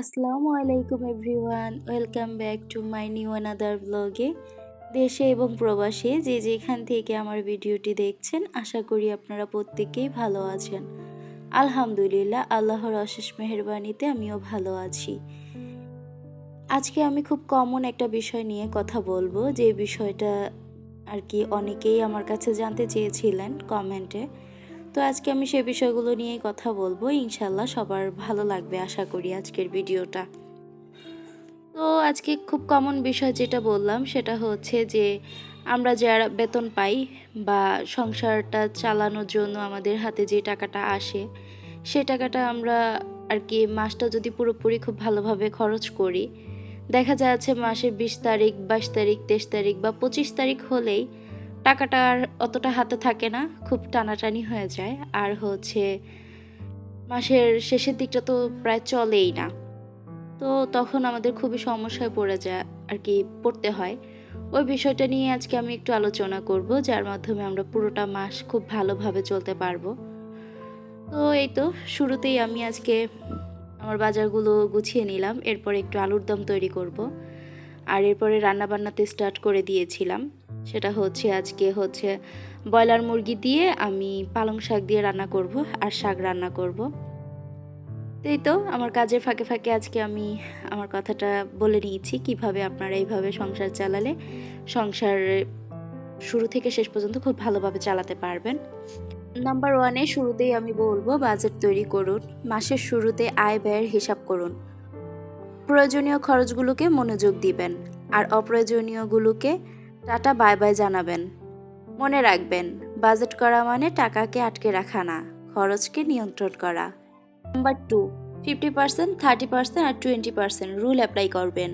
আসসালামু আলাইকুম everyone, welcome back to my new another ব্লগে। দেশে এবং প্রবাসে যে যেখান থেকে আমার ভিডিওটি দেখছেন, আশা করি আপনারা প্রত্যেকেই ভালো আছেন। আলহামদুলিল্লাহ, আল্লাহর অশেষ মেহরবানিতে আমিও ভালো আছি। আজকে আমি খুব কমন একটা বিষয় নিয়ে কথা বলব। যে বিষয়টা আর কি অনেকেই আমার কাছে জানতে চেয়েছিলেন কমেন্টে তো আজকে আমি সে বিষয়গুলো নিয়েই কথা বলব। ইনশাল্লাহ সবার ভালো লাগবে আশা করি আজকের ভিডিওটা। তো আজকে খুব কমন বিষয় যেটা বললাম, সেটা হচ্ছে যে আমরা যারা বেতন পাই বা সংসারটা চালানোর জন্য আমাদের হাতে যে টাকাটা আসে, সে টাকাটা আমরা আর কি মাসটা যদি পুরোপুরি খুব ভালোভাবে খরচ করি, দেখা যাচ্ছে মাসের বিশ তারিখ, বাইশ তারিখ, তেইশ তারিখ বা পঁচিশ তারিখ হলেই টাকাটা আর অতটা হাতে থাকে না, খুব টানাটানি হয়ে যায়। আর হচ্ছে মাসের শেষের দিকটা তো প্রায় চলেই না। তো তখন আমাদের খুবই সমস্যায় পড়ে যায় আর কি পড়তে হয়। ওই বিষয়টা নিয়ে আজকে আমি একটু আলোচনা করব, যার মাধ্যমে আমরা পুরোটা মাস খুব ভালোভাবে চলতে পারব। তো এই তো, শুরুতেই আমি আজকে আমার বাজারগুলো গুছিয়ে নিলাম, এরপর একটু আলুর দম তৈরি করব। আর এরপরে রান্না বান্নাতে স্টার্ট করে দিয়েছিলাম। সেটা হচ্ছে আজকে হচ্ছে ব্রয়লার মুরগি দিয়ে আমি পালং শাক দিয়ে রান্না করব আর শাক রান্না করব। এই তো, আমার কাজের ফাঁকে ফাঁকে আজকে আমি আমার কথাটা বলে নিয়েছি, কীভাবে আপনারা এইভাবে সংসার চালালে সংসার শুরু থেকে শেষ পর্যন্ত খুব ভালোভাবে চালাতে পারবেন। নাম্বার ওয়ানে শুরুতেই আমি বলব, বাজেট তৈরি করুন, মাসের শুরুতে আয় ব্যয়ের হিসাব করুন। প্রয়োজনীয় খরচগুলোকে মনোযোগ দিবেন, আর অপ্রয়োজনীয়গুলোকে টাটা বাই বাই জানাবেন। মনে রাখবেন, বাজেট করা মানে টাকাকে আটকে রাখা না, খরচকে নিয়ন্ত্রণ করা। Number two fifty percent thirty percent আর টোয়েন্টি পার্সেন্ট রুল অ্যাপ্লাই করবেন।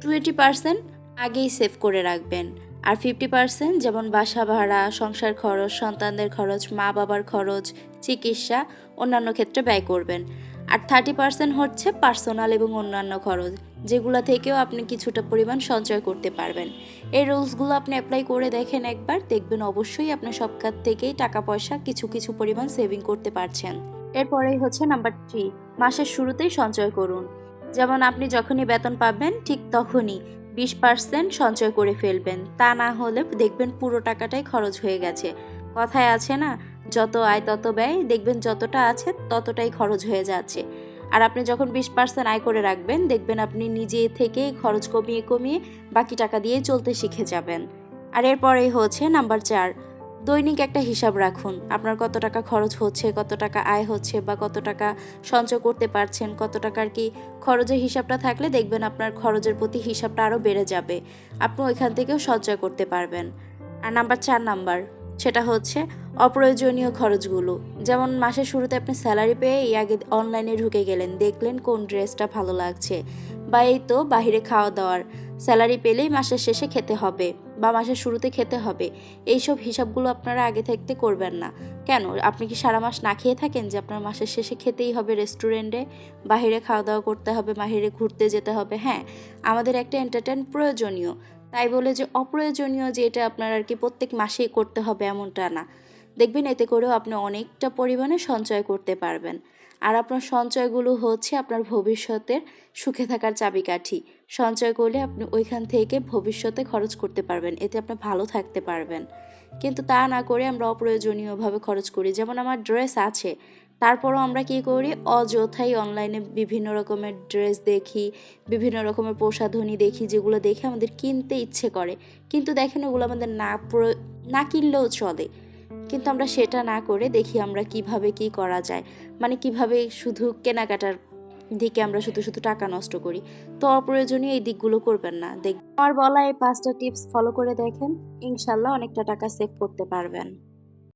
টোয়েন্টি পার্সেন্ট আগেই সেভ করে রাখবেন। আর ফিফটি পার্সেন্ট যেমন বাসা ভাড়া, সংসার খরচ, সন্তানদের খরচ, মা বাবার খরচ, চিকিৎসা, অন্যান্য ক্ষেত্রে ব্যয় করবেন। আর থার্টি পার্সেন্ট হচ্ছে পার্সোনাল এবং অন্যান্য খরচ। যেগুলো থেকেও আপনি কিছুটা পরিমাণ সঞ্চয় করতে পারবেন। এই রুলসগুলো আপনি অ্যাপ্লাই করে দেখেন একবার, দেখবেন অবশ্যই আপনি সব কাজ থেকেই টাকা পয়সা কিছু কিছু পরিমাণ সেভিং করতে পারছেন। এরপরেই হচ্ছে নাম্বার থ্রি মাসের শুরুতেই সঞ্চয় করুন। যেমন আপনি যখনই বেতন পাবেন, ঠিক তখনই বিশ পার্সেন্ট সঞ্চয় করে ফেলবেন। তা না হলে দেখবেন পুরো টাকাটাই খরচ হয়ে গেছে। কথায় আছে না, যত আয় তত ব্যয়, দেখবেন যতটা আছে ততটাই খরচ হয়ে যাচ্ছে। আর আপনি যখন বিশ পার্সেন্ট আয় করে রাখবেন, দেখবেন আপনি নিজে থেকেই খরচ কমিয়ে কমিয়ে বাকি টাকা দিয়ে চলতে শিখে যাবেন। আর এরপরেই হচ্ছে নাম্বার চার, দৈনিক একটা হিসাব রাখুন। আপনার কত টাকা খরচ হচ্ছে, কত টাকা আয় হচ্ছে বা কত টাকা সঞ্চয় করতে পারছেন, কত টাকার কি খরচের হিসাবটা থাকলে দেখবেন আপনার খরচের প্রতি হিসাবটা আরও বেড়ে যাবে। আপনি ওইখান থেকেও সঞ্চয় করতে পারবেন। আর নাম্বার চার নাম্বার সেটা হচ্ছে অপ্রয়োজনীয় খরচগুলো। যেমন মাসের শুরুতে আপনি স্যালারি পেয়ে এই আগে অনলাইনে ঢুকে গেলেন, দেখলেন কোন ড্রেসটা ভালো লাগছে বা এই তো বাহিরে খাওয়া দাওয়ার। স্যালারি পেলেই মাসের শেষে খেতে হবে বা মাসের শুরুতে খেতে হবে। এইসব হিসাবগুলো আপনারা আগে থাকতে করবেন না। কেন? আপনি কি সারা মাস না খেয়ে থাকেন যে আপনার মাসের শেষে খেতেই হবে রেস্টুরেন্টে? বাহিরে খাওয়া দাওয়া করতে হবে, বাহিরে ঘুরতে যেতে হবে হ্যাঁ। আমাদের একটা এন্টারটেন প্রয়োজনীয়। তাই বলে যে অপ্রয়োজনীয় যে এটা আপনার আর কি প্রত্যেক মাসেই করতে হবে এমনটা না। দেখবেন এতে করেও আপনি অনেকটা পরিমাণে সঞ্চয় করতে পারবেন। আর আপনার সঞ্চয়গুলো হচ্ছে আপনার ভবিষ্যতের সুখে থাকার চাবিকাঠি। সঞ্চয় করলে আপনি ওইখান থেকে ভবিষ্যতে খরচ করতে পারবেন, এতে আপনি ভালো থাকতে পারবেন। কিন্তু তা না করে আমরা অপ্রয়োজনীয়ভাবে খরচ করি। যেমন আমার ড্রেস আছে তারপরও আমরা কি করি? অযথাই অনলাইনে বিভিন্ন রকমের ড্রেস দেখি, বিভিন্ন রকমের প্রসাধনী দেখি, যেগুলো দেখে আমাদের কিনতে ইচ্ছে করে। কিন্তু দেখেন ওগুলো আমাদের না না কিনলেও চলে। কিন্তু আমরা সেটা না করে দেখি আমরা কীভাবে কি করা যায়। মানে কীভাবে শুধু কেনাকাটার দিকে আমরা শুধু শুধু টাকা নষ্ট করি। তো অপ্রয়োজনীয় এই দিকগুলো করবেন না। দেখ, আমার বলা এই পাঁচটা টিপস ফলো করে দেখেন, ইনশাল্লাহ অনেকটা টাকা সেভ করতে পারবেন।